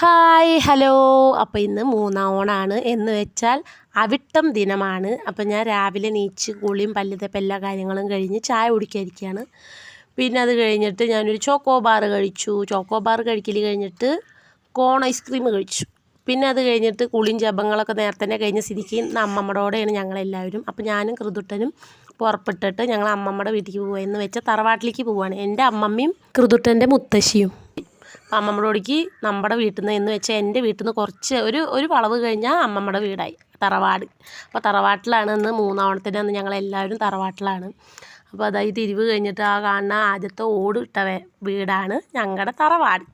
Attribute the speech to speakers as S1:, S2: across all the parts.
S1: Hi hello. അപ്പോൾ ഇന്ന് മൂന്നാം ഓണാണ് എന്ന് വെച്ചാൽ അവിട്ടം ദിനമാണ്. അപ്പോൾ ഞാൻ രാവിലെ നീച്ച് കുളിയും പല്ലുതപ്പം എല്ലാ കാര്യങ്ങളും കഴിഞ്ഞ് ചായ കുടിക്കാതിരിക്കുകയാണ് പിന്നെ അത് കഴിഞ്ഞിട്ട് ഞാനൊരു ചോക്കോ ബാർ കഴിച്ചു. ചോക്കോ ബാർ കഴിക്കൽ കഴിഞ്ഞിട്ട് കോൺ ഐസ്ക്രീം കഴിച്ചു. പിന്നെ അത് കഴിഞ്ഞിട്ട് കുളിയും ജപങ്ങളൊക്കെ നേരത്തെ തന്നെ കഴിഞ്ഞ സ്ഥിതിക്ക് കൂടെയാണ് ഞങ്ങളെല്ലാവരും. അപ്പോൾ ഞാനും കൃതുട്ടനും പുറപ്പെട്ടിട്ട് ഞങ്ങൾ അമ്മമ്മയുടെ വീട്ടിലേക്ക് പോകുക എന്ന് വെച്ചാൽ തറവാട്ടിലേക്ക് പോവുകയാണ് എന്റെ അമ്മമ്മയും കൃതുട്ടന്റെ മുത്തശ്ശിയും. അപ്പം അമ്മമ്മയുടെ ഓടിക്ക് നമ്മുടെ വീട്ടിൽ നിന്ന് എന്ന് വെച്ചാൽ എന്റെ വീട്ടിൽ നിന്ന് കുറച്ച് ഒരു ഒരു വളവ് കഴിഞ്ഞാൽ അമ്മമ്മയുടെ വീടായി തറവാട്. അപ്പോൾ തറവാട്ടിലാണ് ഇന്ന് മൂന്നാവണത്തിന്റെ അന്ന് ഞങ്ങളെല്ലാവരും തറവാട്ടിലാണ്. അപ്പോൾ അതായത് തിരിവ് കഴിഞ്ഞിട്ട് ആ കാണുന്ന ആദ്യത്തെ ഓട് ഇട്ട വീടാണ് ഞങ്ങളുടെ തറവാട്.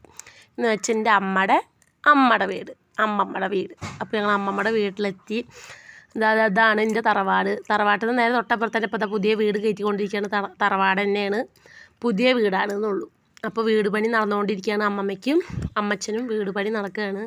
S1: എന്ന് വെച്ചാൽ എന്റെ അമ്മയുടെ അമ്മയുടെ വീട് അമ്മമ്മയുടെ വീട്. അപ്പോൾ ഞങ്ങൾ അമ്മമ്മയുടെ വീട്ടിലെത്തി. അതാണ് എന്റെ തറവാട്. തറവാട്ടിൽ നിന്ന് നേരെ തൊട്ടപ്പുറത്തന്നെ ഇപ്പോഴത്തെ പുതിയ വീട് കയറ്റിക്കൊണ്ടിരിക്കുകയാണ് തറ തറവാട് തന്നെയാണ്. പുതിയ വീടാണെന്നുള്ളൂ അപ്പോൾ വീട് പണി നടന്നുകൊണ്ടിരിക്കുകയാണ് അമ്മമ്മയ്ക്കും അമ്മച്ചനും വീട് പണി നടക്കുകയാണ്.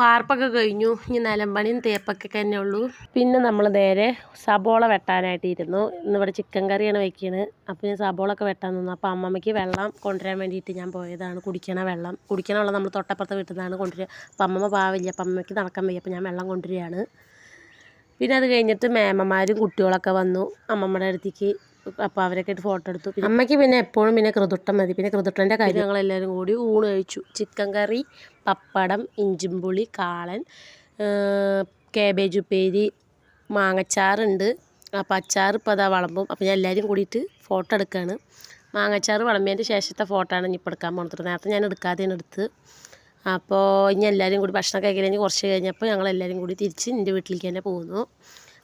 S1: വാർപ്പൊക്കെ കഴിഞ്ഞു. ഇനി നിലം പണിയും തേപ്പൊക്കെ തന്നെ ഉള്ളൂ. പിന്നെ നമ്മൾ നേരെ സബോള വെട്ടാനായിട്ട് ഇരുന്നു. ഇന്നിവിടെ ചിക്കൻ കറിയാണ് വെക്കുന്നത് അപ്പോൾ ഞാൻ സബോളൊക്കെ വെട്ടാൻ നിന്നു. അപ്പോൾ അമ്മമ്മയ്ക്ക് വെള്ളം കൊണ്ടുവരാൻ വേണ്ടിയിട്ട് ഞാൻ പോയതാണ്. കുടിക്കണ വെള്ളം. കുടിക്കണ വെള്ളം നമ്മൾ തൊട്ടപ്പുറത്തെ വീട്ടിൽ നിന്നാണ് കൊണ്ടുവരിക. അപ്പോൾ അമ്മമ്മ പാവില്ല. അപ്പം അമ്മയ്ക്ക് നടക്കാൻ വയ്യ. അപ്പോൾ ഞാൻ വെള്ളം കൊണ്ടുവരികയാണ്. പിന്നെ അത് കഴിഞ്ഞിട്ട് മേമ്മമാരും കുട്ടികളൊക്കെ വന്നു. അമ്മമ്മയുടെ അടുത്തേക്ക് അപ്പോൾ അവരൊക്കെ ആയിട്ട് ഫോട്ടോ എടുത്തു. അമ്മയ്ക്ക് പിന്നെ എപ്പോഴും പിന്നെ കൃതുട്ടം മതി. പിന്നെ കൃതുട്ടന്റെ കാര്യം. ഞങ്ങളെല്ലാവരും കൂടി ഊണ് കഴിച്ചു. ചിക്കൻ കറി പപ്പടം ഇഞ്ചിമ്പുളി കാളൻ കേബേജ് ഉപ്പേരി മാങ്ങച്ചാറുണ്ട്. അപ്പോൾ അച്ചാർ ഇപ്പോൾ അതാ വളമ്പും. അപ്പോൾ ഞാൻ എല്ലാവരും കൂടിയിട്ട് ഫോട്ടോ എടുക്കുകയാണ് മാങ്ങച്ചാറ് വിളമ്പിയതിന്റെ ശേഷത്തെ ഫോട്ടോ ആണ് ഇനി ഇപ്പോൾ എടുക്കാൻ പോകുന്നത് നേരത്തെ ഞാൻ എടുക്കാതെയാണ് എടുത്ത്. അപ്പോൾ ഇനി എല്ലാവരും കൂടി ഭക്ഷണം കഴിക്കൽ കുറച്ച് കഴിഞ്ഞപ്പോൾ ഞങ്ങൾ എല്ലാവരും കൂടി തിരിച്ച് എന്റെ വീട്ടിലേക്ക് തന്നെ പോകുന്നു.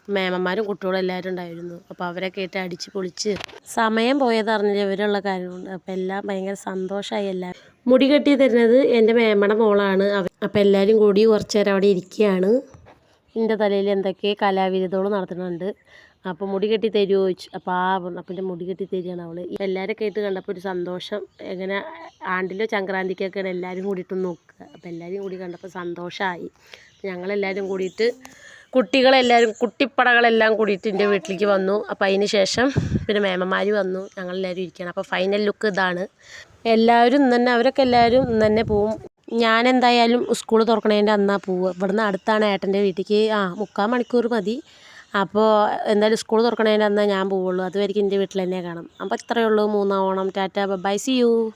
S1: മേമന്മാരും കുട്ടികളും എല്ലാവരും ഉണ്ടായിരുന്നു. അപ്പോൾ അവരൊക്കെ ആയിട്ട് അടിച്ച് പൊളിച്ച് സമയം പോയത് അറിഞ്ഞില്ല ഇവരുള്ള കാര്യമുണ്ട്. അപ്പോൾ എല്ലാം ഭയങ്കര സന്തോഷമായി എല്ലാവരും. മുടി കെട്ടി തരുന്നത് എന്റെ മേമ്മയുടെ മോളാണ്. അപ്പോൾ എല്ലാവരും കൂടി കുറച്ച് നേരം അവിടെ ഇരിക്കുകയാണ്. എന്റെ തലയിൽ എന്തൊക്കെ കലാവിരുദ്ധകൾ നടത്തുന്നുണ്ട്. അപ്പോൾ മുടി കെട്ടി തരുമോ ചോദിച്ചു. അപ്പോൾ ആ പറഞ്ഞു. അപ്പോൾ എന്റെ മുടി കെട്ടി തരികയാണ് അവൾ എല്ലാവരും കേട്ട് കണ്ടപ്പോൾ ഒരു സന്തോഷം. എങ്ങനെ ആണ്ടിലോ സംക്രാന്തിക്കൊക്കെയാണ് എല്ലാവരും കൂടിയിട്ട് നോക്കുക. അപ്പോൾ എല്ലാവരും കൂടി കണ്ടപ്പോൾ സന്തോഷമായി ഞങ്ങളെല്ലാവരും കൂടിയിട്ട് കുട്ടികളെല്ലാവരും കുട്ടിപ്പടകളെല്ലാം കൂടിയിട്ട് എന്റെ വീട്ടിലേക്ക് വന്നു. അപ്പോൾ അതിന് ശേഷം പിന്നെ മേമന്മാർ വന്നു. ഞങ്ങളെല്ലാവരും ഇരിക്കുകയാണ് അപ്പോൾ ഫൈനൽ ലുക്ക് ഇതാണ്. എല്ലാവരും തന്നെ അവരൊക്കെ എല്ലാവരും തന്നെ പോവും. ഞാൻ എന്തായാലും സ്കൂൾ തുറക്കണേന്റെ അന്നാ പോവുക. ഇവിടുന്ന് അടുത്താണ് ഏട്ടന്റെ വീട്ടിലേക്ക്. ആ മുക്കാൽ മണിക്കൂർ മതി. അപ്പോൾ എന്തായാലും സ്കൂൾ തുറക്കണേന്റെ അന്നാ ഞാൻ പോവുള്ളൂ. അതുവരെയ്ക്കും എന്റെ വീട്ടിൽ തന്നെ കാണും. അപ്പോൾ ഇത്രയേ ഉള്ളൂ. മൂന്നാം Onam tata bye. See. You.